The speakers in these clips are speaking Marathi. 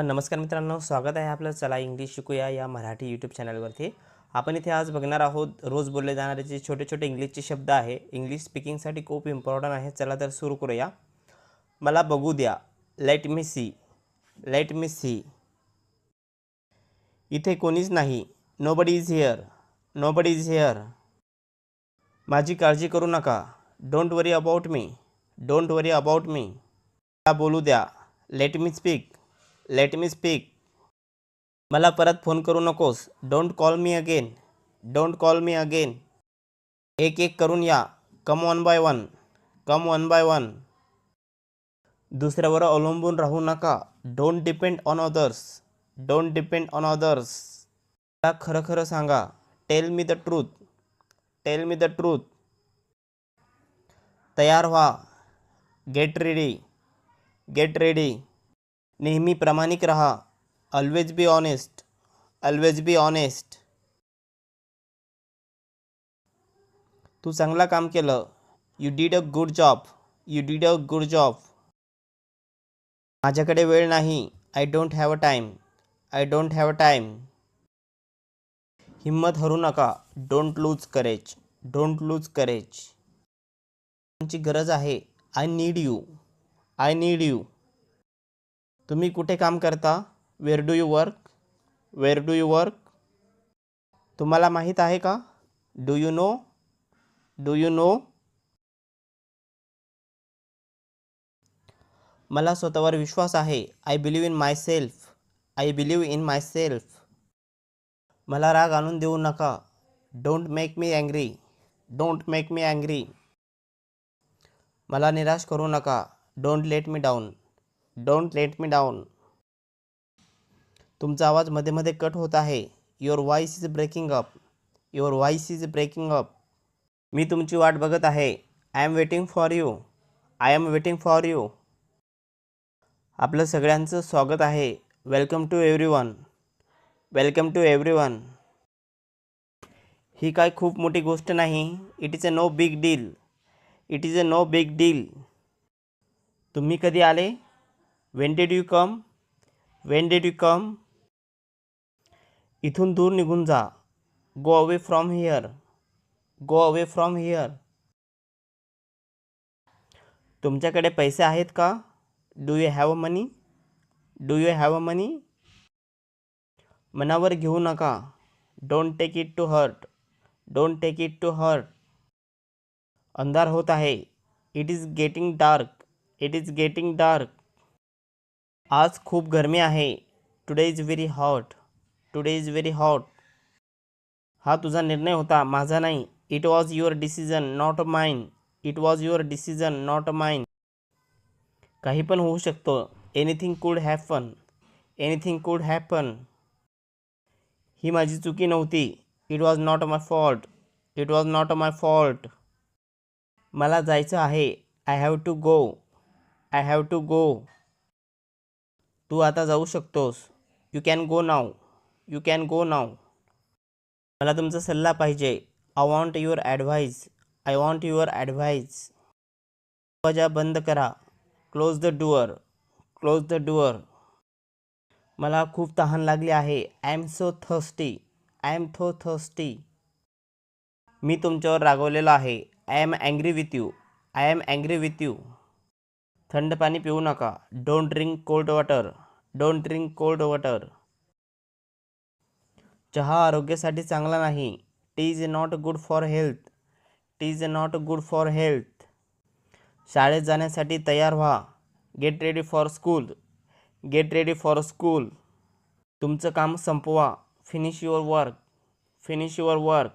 नमस्कार मित्रांनो स्वागत आहे आपलं. चला इंग्लिश शिकूया या मराठी यूट्यूब चॅनलवरती आपण इथे आज बघणार आहोत रोज बोलले जाणारे जे छोटे छोटे इंग्लिशचे शब्द आहे इंग्लिश स्पीकिंगसाठी खूप इम्पॉर्टंट आहे. चला तर सुरू करूया. मला बघू द्या. Let me see let me see इथे कोणीच नाही. Nobody is here nobody is here माझी काळजी करू नका. Don't worry about me don't worry about me मला बोलू द्या. Let me speak let me speak मला परत फोन करू नकोस. Don't call me again don't call me again एक एक करून या. Come one by one come one by one दुसऱ्यावर अवलंबून राहू नका. Don't depend on others don't depend on others मला खरं खरं सांगा. Tell me the truth tell me the truth तयार व्हा. गेट रेडी गेट रेडी नेहमी प्रामाणिक रहा. Always be honest always be honest तू चांगला काम केलं. You did a good job you did a good job माझ्याकडे वेळ नाही. I don't have a time I don't have a time हिंमत हरू नका. Don't lose courage don't lose courage तुमची गरज आहे. I need you I need you तुम्ही कुठे काम करता? Where do you work where do you work तुम्हाला माहीत आहे का? Do you know do you know मला स्वतःवर विश्वास आहे. I believe in myself I believe in myself मला राग आणून देऊ नका. Don't make me angry don't make me angry मला निराश करू नका. Don't let me down don't let me down तुमचा आवाजमध्ये मध्ये कट होत आहे. Your voice is breaking up your voice is breaking up मी तुमची वाट बघत आहे. I am waiting for you I am waiting for you आपलं सगळ्यांचं स्वागत आहे. Welcome to everyone welcome to everyone ही काय खूप मोठी गोष्ट नाही. It is a no big deal it is a no big deal तुम्ही कधी आले? When did you come when did you come इथून दूर निघून जा. Go away from here go away from here तुमच्याकडे पैसे आहेत का? Do you have money do you have money मनावर घेऊ नका. Don't take it to hurt don't take it to hurt अंधार होत आहे. It is getting dark it is getting dark आज खूप गरमी आहे. Today is very hot today is very hot हा तुझा निर्णय होता माझा नाही. It was your decision not mine it was your decision not mine काही पण होऊ शकतो. Anything could happen anything could happen ही माझी चुकी नव्हती. It was not my fault it was not my fault मला जायचं आहे. I have to go I have to go तू आता जाऊ शकतोस. You can go now you can go now मला तुमचा सल्ला पाहिजे. I want your advise I want your advice दरवाजा बंद करा. Close the door close the door मला खूप तहान लागली आहे. I am so thirsty I am so thirsty मी तुमच्यावर रागवलेलो आहे. I am angry with you I am angry with you थंड पाणी पिऊ नका. Don't drink cold water don't drink cold water चहा आरोग्यासाठी चांगला नाही. Tea is not good for health tea is not good for health शाळेत जाण्यासाठी तयार व्हा. Get ready for school get ready for school तुमचं काम संपवा. Finish your work finish your work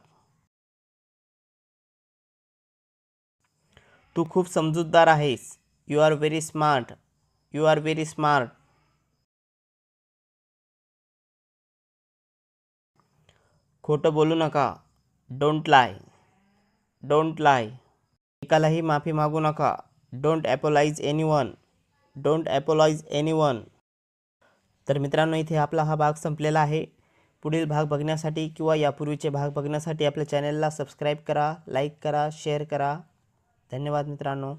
तू खूप समजूतदार आहेस. You are very smart you are very smart खोटं बोलू नका. डोंट लाय डोंट लाय एकालाही माफी मागू नका. Don't apologise anyone don't apologise anyone तर मित्रांनो इथे आपला हा भाग संपलेला आहे. पुढील भाग बघण्यासाठी किंवा यापूर्वीचे भाग बघण्यासाठी आपल्या चॅनलला सबस्क्राईब करा लाईक करा शेअर करा. धन्यवाद मित्रांनो.